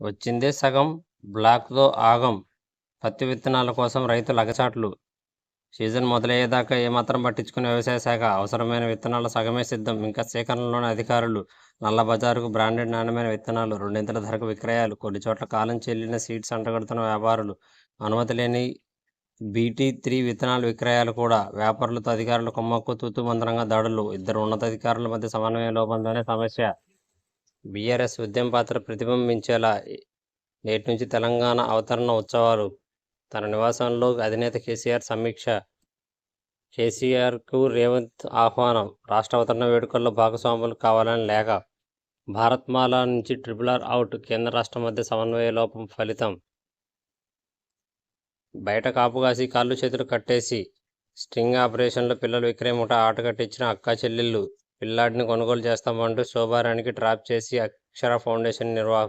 వచ్చిందే సగం బ్లాక్తో ఆగం. పత్తి విత్తనాల కోసం రైతుల అగచాట్లు సీజన్ మొదలయ్యేదాకా ఏమాత్రం పట్టించుకునే వ్యవసాయ శాఖ అవసరమైన విత్తనాల సగమే సిద్ధం. ఇంకా సేకరణలోని అధికారులు నల్ల బజారుకు బ్రాండెడ్ నాణ్యమైన విత్తనాలు రెండింతల ధరకు విక్రయాలు కొన్ని చోట్ల కాలం చెల్లిన సీడ్స్ అంటగడుతున్న వ్యాపారులు అనుమతి లేని బీటీ త్రీ విత్తనాల విక్రయాలు కూడా వ్యాపారులతో అధికారులు కొమ్మక్కు తూతు మంత్రంగా దాడులు ఇద్దరు ఉన్నతాధికారుల మధ్య సమన్వయ లోపంతోనే సమస్య బీఆర్ఎస్ ఉద్యమ పాత్ర ప్రతిబింబించేలా నేటి నుంచి తెలంగాణ అవతరణ ఉత్సవాలు. తన నివాసంలో అధినేత కేసీఆర్ సమీక్ష. కేసీఆర్కు రేవంత్ ఆహ్వానం. రాష్ట్ర అవతరణ వేడుకల్లో భాగస్వాములు కావాలని లేఖ. భారత్మాల నుంచి ట్రిపుల్ ఆర్ అవుట్ కేంద్ర రాష్ట్ర మధ్య సమన్వయ లోపం ఫలితం. బయట కాపు కాసి కాళ్ళు చేతులు కట్టేసి స్ట్రింగ్ ఆపరేషన్లో పిల్లలు విక్రయముట ఆట కట్టించిన అక్కా చెల్లెళ్ళు. పిల్లాడిని కొనుగోలు చేస్తామంటూ శోభారానికి ట్రాప్ చేసి అక్షర ఫౌండేషన్ నిర్వాహ